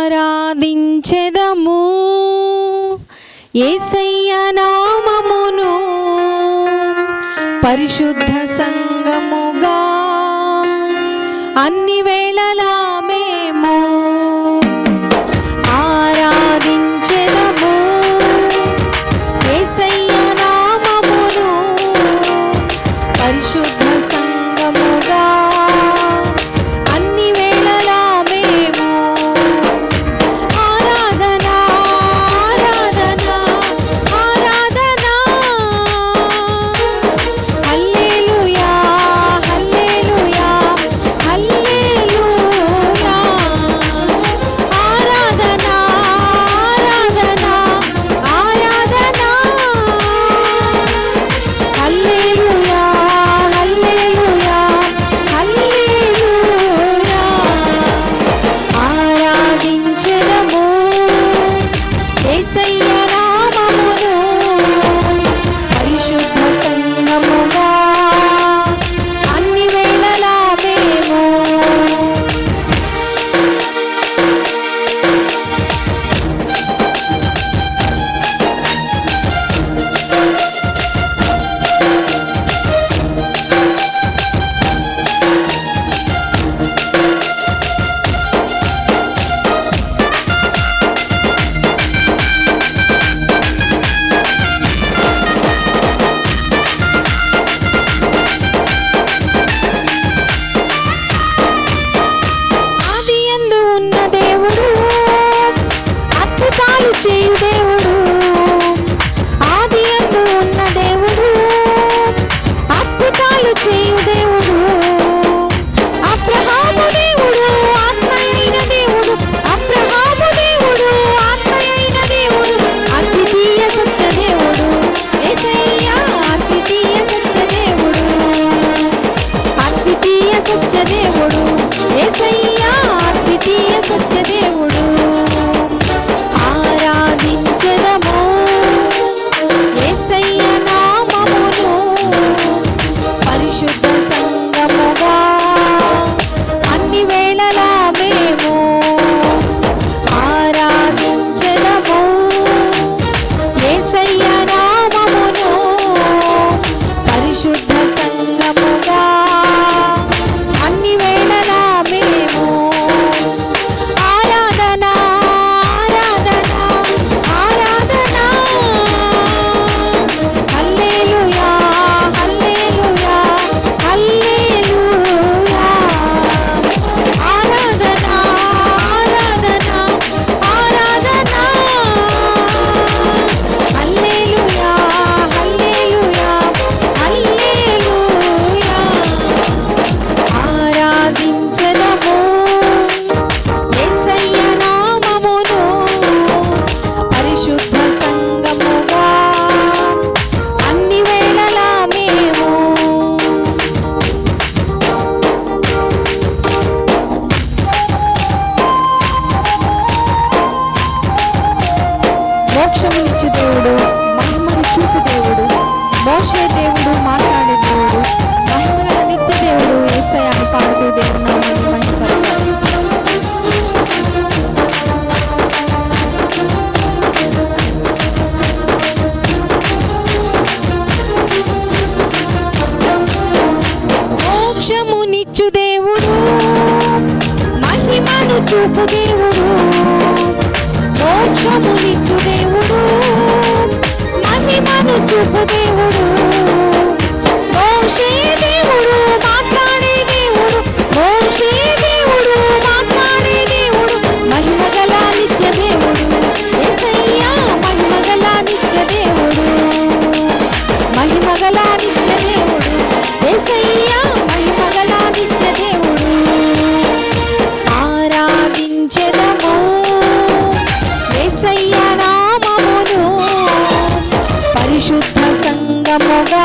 ఆరాధించెదము. ఏసయ్య నామమును పరిశుద్ధ సంగముగా అన్ని వేళలా మేము ఎన్నలా మేము ఆరాధించడము? ఏసయ్య నామమును పరిశుద్ధ సంగము సాక్ష్యం ఇచ్చి దేవుడు మహిమను చూపు దేవుడు మోసే దేవుడు మాట్లాడే దేవుడు మహిమగల నిత్య దేవుడు ఏసయాన్ని పాడుతూ దేవుడు నామని మహిమపడతాడు మోక్షము నిచ్చు దేవుడు మహిమను చూపు దేవుడు. trouble me today. Woo-hoo. గంగముగా